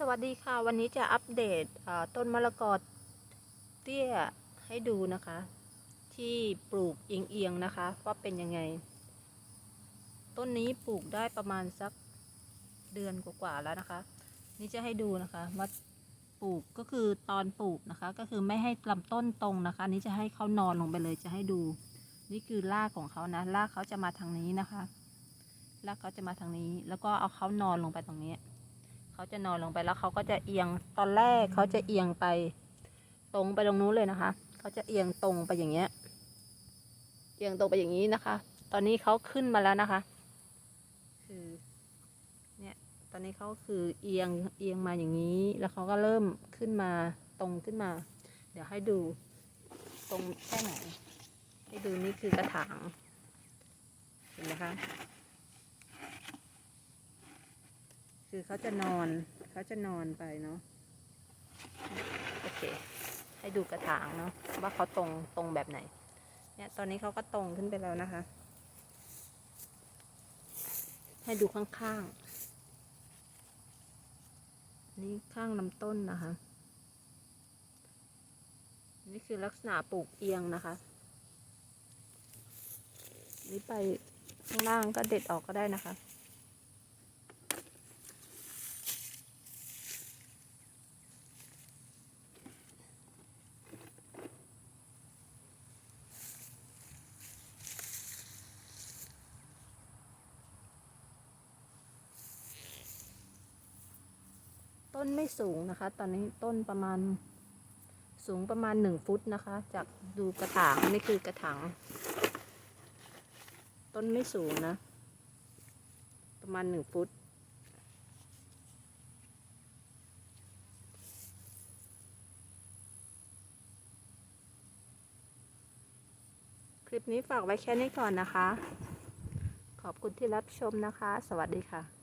สวัสดีค่ะ วันนี้จะอัปเดตต้นมะละกอเตี้ยให้ดูนะคะ ที่ปลูกเอียงๆนะคะ ว่าเป็นยังไง ต้นนี้ปลูกได้ประมาณสักเดือนกว่าๆแล้วนะคะ นี่จะให้ดูนะคะว่าปลูกก็คือตอนปลูกนะคะ ก็คือไม่ให้ลำต้นตรงนะคะนี่จะให้เขานอนลงไปเลยจะให้ดู นี่คือรากของเขานะรากเขาจะมาทางนี้นะคะรากเขาจะมาทางนี้ แล้วก็เอาเขานอนลงไปตรงนี้ เขาจะนอนลงไปแล้วเขาก็จะเอียงตอนแรกเขาจะเอียงไป ตรงไปตรงนู้นเลยนะคะเขาจะเอียงตรงไปอย่างเงี้ย เอียงตรงไปอย่างนี้นะคะ ตอนนี้เขาขึ้นมาแล้วนะคะ คือ เนี่ย ตอนนี้เขาคือเอียงเอียงมาอย่างนี้ แล้วเขาก็เริ่มขึ้นมาตรงขึ้นมา เดี๋ยวให้ดูตรงแค่ไหน ให้ดูนี่คือกระถาง เห็นไหมคะ คือเขาจะนอนเขาจะนอนไปเนาะโอเค ให้ดูกระถางเนาะว่าเขาตรงตรงแบบไหน เนี่ยตอนนี้เขาก็ตรงขึ้นไปแล้วนะคะ ให้ดูข้างๆนี่ข้างลำต้นนะคะ นี่คือลักษณะปลูกเอียงนะคะ นี่ไปข้างล่างก็เด็ดออกก็ได้นะคะ นไม่สูงนะคะ ตอนนี้ต้นประมาณสูงประมาณหนึ่งฟุตนะคะ จากดูกระถางนี่คือกระถางต้นไม่สูงนะ ประมาณหนึ่งฟุต คลิปนี้ฝากไว้แค่นี้ก่อนนะคะ ขอบคุณที่รับชมนะคะ สวัสดีค่ะ